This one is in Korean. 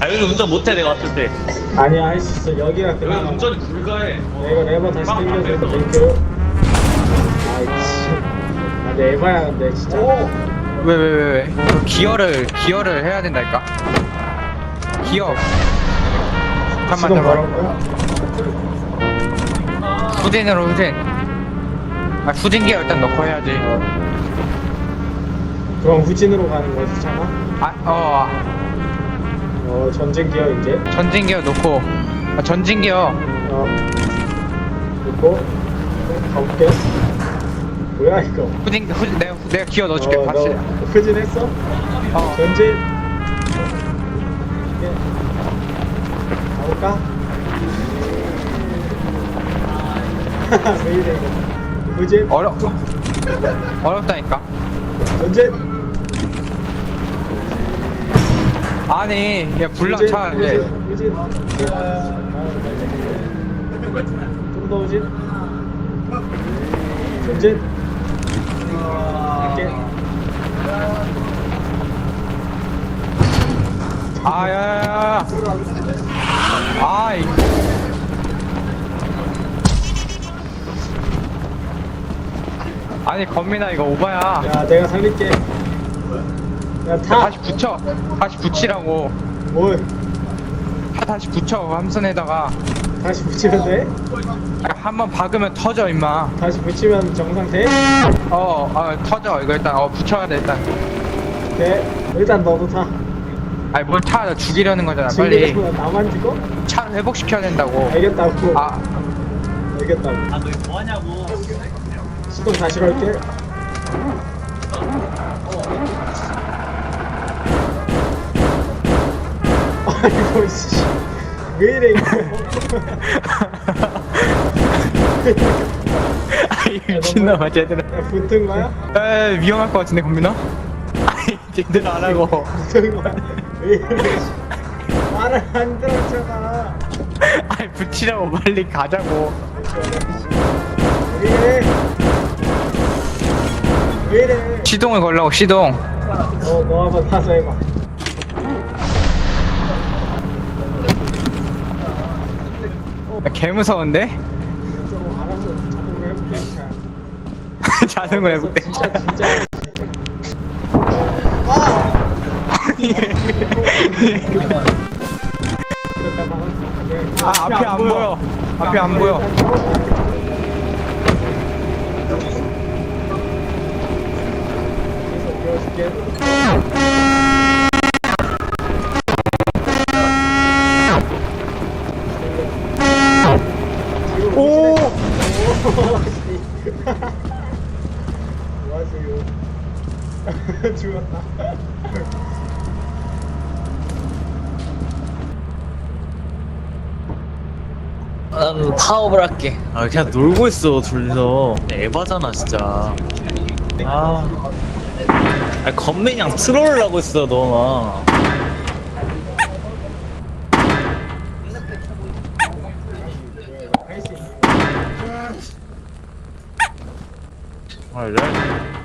아 여기 운전 못해 내가 왔을 때 아니야 할 수 있어 여기가 그나마 운전이 불가해 어, 내가 레버 다시 당겨서 댕겨 아이씨 나 아, 레버야 근데 진짜 왜 왜 왜 왜? 기어를 기어를 해야 된다니까. 기어. 잠깐만 잠깐만. 뭐라고요? 후진으로 후진. 아 후진 기어 일단 넣고 해야지. 그럼 후진으로 가는 거지 차가? 아어 어 전진 기어 이제 전진 기어 놓고 아, 전진 기어. 어 그리고 가볼게 뭐야 이거 후진 후진 내가 내가 기어 넣어줄게 어, 같이. 너 후진했어? 어. 전진 이게 가볼까? 왜 이래 이거 후진 어려 어렵다니까. 전진 아니 야 불랑 차 이제. 후진 좀더 전진 이렇게 아야야야. 아 이. 아니 건민아 이거 오바야. 야 내가 살릴게 야타 다시 붙여. 다시 붙이라고. 뭘 다 다시 붙여 함선에다가 다시 붙이면 돼? 한 번 박으면 터져 임마. 다시 붙이면 정상 돼? 어, 어 터져 이거 일단 어 붙여야 돼 일단. 돼 일단 너도 타 아니 뭘차 죽이려는 거잖아 빨리. 지금 나만 죽어? 차를 회복시켜야 된다고. 알겠다고 아 알겠다고 아너 뭐하냐고. 시동 다시 걸게 아이고 씨 왜 이래 이거 아이 미친놈아. 야, 붙은 거야? 에 위험할 것 같은데 건민아? 아이 제대로 안 하고. 붙은 거야? 왜 이래 씨. 말을 안 들었잖아 아이 붙이라고 빨리 가자고. 왜 이래 왜 이래 시동을 걸라고 시동. 어, 너 한번 타서 해봐. 야, 개 무서운데? 좀 알아서 자동으로 해볼게. 자전거 해볼게. 진짜 진짜. 아 앞에 안 보여. 앞에 안 보여. 오. 뭐하세요? 죽었다. 난 파업을 할게. 아 그냥 놀고 있어 둘이서. 에바잖아 진짜. 아. 아 건맨이랑 트롤을 하고 있어 너막 아, 이래?